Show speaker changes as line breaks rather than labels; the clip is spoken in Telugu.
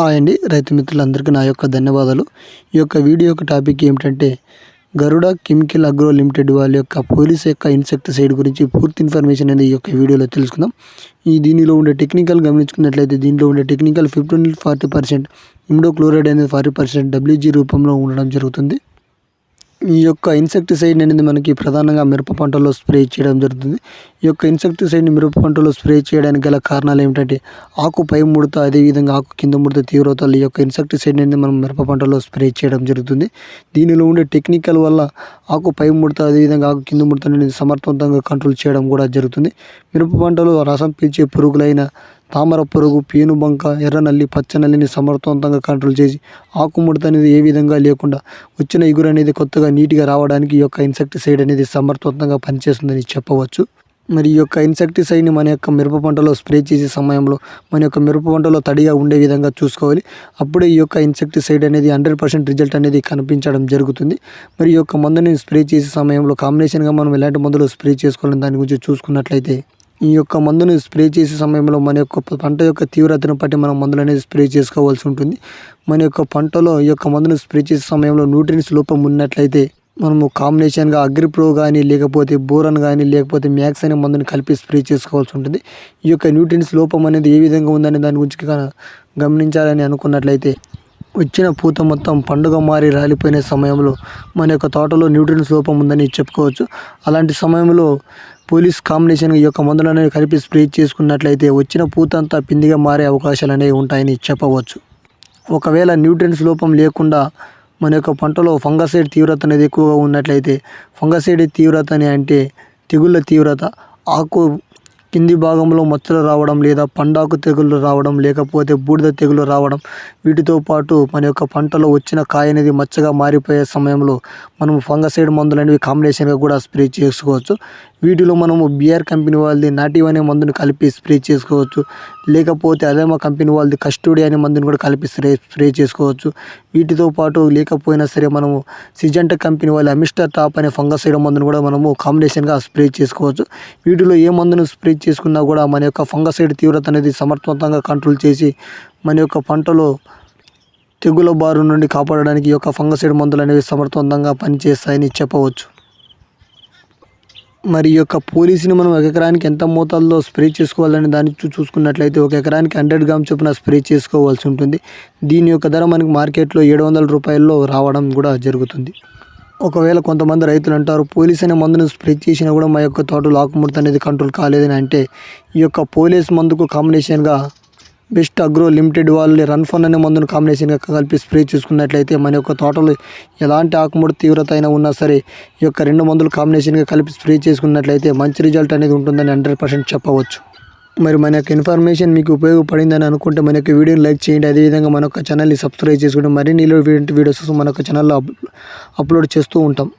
హాయ్ అండి రైతు మిత్రులందరికీ నా యొక్క ధన్యవాదాలు. ఈ యొక్క వీడియో యొక్క టాపిక్ ఏమిటంటే గరుడ కెమికల్ అగ్రో లిమిటెడ్ వాళ్ళ యొక్క పోలీస్ యొక్క ఇన్సెక్టిసైడ్ గురించి పూర్తి ఇన్ఫర్మేషన్ అనేది ఈ యొక్క వీడియోలో తెలుసుకుందాం. ఈ దీనిలో ఉండే టెక్నికల్ గమనించుకున్నట్లయితే దీనిలో ఉండే టెక్నికల్ ఫిఫ్టీన్ ఫార్టీ పర్సెంట్ ఇమ్డో క్లోరైడ్ అనేది ఫార్టీ పర్సెంట్ డబ్ల్యూజీ రూపంలో ఉండడం జరుగుతుంది. ఈ యొక్క ఇన్సెక్టిసైడ్ అనేది మనకి ప్రధానంగా మిరప పంటలో స్ప్రే చేయడం జరుగుతుంది. ఈ యొక్క ఇన్సెక్టిసైడ్ని మిరప పంటలో స్ప్రే చేయడానికి గల కారణాలు ఏమిటంటే ఆకు పై ముడత అదేవిధంగా ఆకు కింద ముడత తీవ్రతలు ఈ యొక్క ఇన్సెక్టిసైడ్ అనేది మనం మిరప పంటలో స్ప్రే చేయడం జరుగుతుంది. దీనిలో ఉండే టెక్నికల్ వల్ల ఆకు పై ముడత అదేవిధంగా ఆకు కింద ముడత అనేది సమర్థవంతంగా కంట్రోల్ చేయడం కూడా జరుగుతుంది. మిరప పంటలో రసం పీల్చే పురుగులైన తామర పురుగు పేనుబంక ఎర్రనల్లి పచ్చనల్లిని సమర్థవంతంగా కంట్రోల్ చేసి ఆకుముడత అనేది ఏ విధంగా లేకుండా వచ్చిన ఇగురు అనేది కొత్తగా నీట్గా రావడానికి ఈ యొక్క ఇన్సెక్టిసైడ్ అనేది సమర్థవంతంగా పనిచేస్తుందని చెప్పవచ్చు. మరి ఈ యొక్క ఇన్సెక్టిసైడ్ని మన యొక్క మిరప పంటలో స్ప్రే చేసే సమయంలో మన యొక్క మిరప పంటలో తడిగా ఉండే విధంగా చూసుకోవాలి. అప్పుడే ఈ యొక్క ఇన్సెక్టిసైడ్ అనేది హండ్రెడ్ పర్సెంట్ రిజల్ట్ అనేది కనిపించడం జరుగుతుంది. మరి ఈ యొక్క మందుని స్ప్రే చేసే సమయంలో కాంబినేషన్గా మనం ఎలాంటి మందులు స్ప్రే చేసుకోవాలని దాని గురించి చూసుకున్నట్లయితే ఈ యొక్క మందును స్ప్రే చేసే సమయంలో మన యొక్క పంట యొక్క తీవ్రతను బట్టి మనం మందులు అనేది స్ప్రే చేసుకోవాల్సి ఉంటుంది. మన యొక్క పంటలో ఈ యొక్క మందును స్ప్రే చేసే సమయంలో న్యూట్రియన్స్ లోపం ఉన్నట్లయితే మనము కాంబినేషన్గా అగ్రిప్రో కానీ లేకపోతే బోరన్ కానీ లేకపోతే మ్యాక్స్ అనే మందుని కలిపి స్ప్రే చేసుకోవాల్సి ఉంటుంది. ఈ యొక్క న్యూట్రియన్స్ లోపం అనేది ఏ విధంగా ఉందనే దాని గురించి గమనించాలని అనుకున్నట్లయితే వచ్చిన పూత మొత్తం పండుగ మారి రాలిపోయిన సమయంలో మన యొక్క తోటలో న్యూట్రియన్స్ లోపం ఉందని చెప్పుకోవచ్చు. అలాంటి సమయంలో పోలీస్ కాంబినేషన్ ఈ యొక్క మందులు అనేవి కలిపి స్ప్రే చేసుకున్నట్లయితే వచ్చిన పూత అంతా పిందిగా మారే అవకాశాలు అనేవి ఉంటాయని చెప్పవచ్చు. ఒకవేళ న్యూట్రియన్స్ లోపం లేకుండా మన యొక్క పంటలో ఫంగసైడ్ తీవ్రత అనేది ఎక్కువగా ఉన్నట్లయితే ఫంగసైడ్ తీవ్రత అని అంటే తెగుళ్ళ తీవ్రత ఆకు కింది భాగంలో మచ్చలు రావడం లేదా పండాకు తెగుళ్ళు రావడం లేకపోతే బూడిద తెగులు రావడం వీటితో పాటు మన యొక్క పంటలో వచ్చిన కాయ అనేది మచ్చగా మారిపోయే సమయంలో మనం ఫంగసైడ్ మందులు అనేవి కాంబినేషన్గా కూడా స్ప్రే చేసుకోవచ్చు. వీటిలో మనము బిఆర్ కంపెనీ వాళ్ళది నాటివ్ అనే మందుని కలిపి స్ప్రే చేసుకోవచ్చు. లేకపోతే అదేమా కంపెనీ వాళ్ళది కస్టోడి అనే మందుని కూడా కలిపి స్ప్రే స్ప్రే చేసుకోవచ్చు. వీటితో పాటు లేకపోయినా సరే మనము సిజంట కంపెనీ వాళ్ళ అమిస్టర్ టాప్ అనే ఫంగసైడ్ మందును కూడా మనము కాంబినేషన్గా స్ప్రే చేసుకోవచ్చు. వీటిలో ఏ మందును స్ప్రే చేసుకున్నా కూడా మన యొక్క ఫంగసైడ్ తీవ్రత అనేది సమర్థవంతంగా కంట్రోల్ చేసి మన యొక్క పంటలో తెగుల బారు నుండి కాపాడడానికి ఈ యొక్క ఫంగసైడ్ మందులు అనేవి సమర్థవంతంగా పనిచేస్తాయని చెప్పవచ్చు. మరి యొక్క పోలీసుని మనం ఒక ఎకరానికి ఎంత మోతాదులో స్ప్రే చేసుకోవాలని దాన్ని చూ- చూసుకున్నట్లయితే ఒక ఎకరానికి హండ్రెడ్ గ్రామ్ చొప్పున స్ప్రే చేసుకోవాల్సి ఉంటుంది. దీని యొక్క ధర మనకి మార్కెట్లో ఏడు వందల రూపాయల్లో రావడం కూడా జరుగుతుంది. ఒకవేళ కొంతమంది రైతులు అంటారు పోలీస్ అనే మందును స్ప్రే చేసినా కూడా మా యొక్క తోటలో ఆకుముడత అనేది కంట్రోల్ కాలేదని అంటే ఈ యొక్క పోలీస్ మందుకు కాంబినేషన్గా బెస్ట్ అగ్రో లిమిటెడ్ వాళ్ళు రన్ ఫన్ అనే మందును కాంబినేషన్గా కలిపి స్ప్రే చేసుకున్నట్లయితే మన యొక్క తోటలో ఎలాంటి ఆకుముడ తీవ్రత అయినా ఉన్నా సరే ఈ యొక్క రెండు మందులు కాంబినేషన్గా కలిపి స్ప్రే చేసుకున్నట్లయితే మంచి రిజల్ట్ అనేది ఉంటుందని హండ్రెడ్ పర్సెంట్ చెప్పవచ్చు. మరి మన యొక్క ఇన్ఫర్మేషన్ మీకు ఉపయోగపడిందని అనుకుంటే మన యొక్క వీడియోని లైక్ చేయండి. అదేవిధంగా మన యొక్క ఛానల్ని సబ్స్క్రైబ్ చేసుకుంటే మరిన్ని వీడియోస్ మన యొక్క ఛానల్లో అప్లోడ్ చేస్తూ ఉంటాం.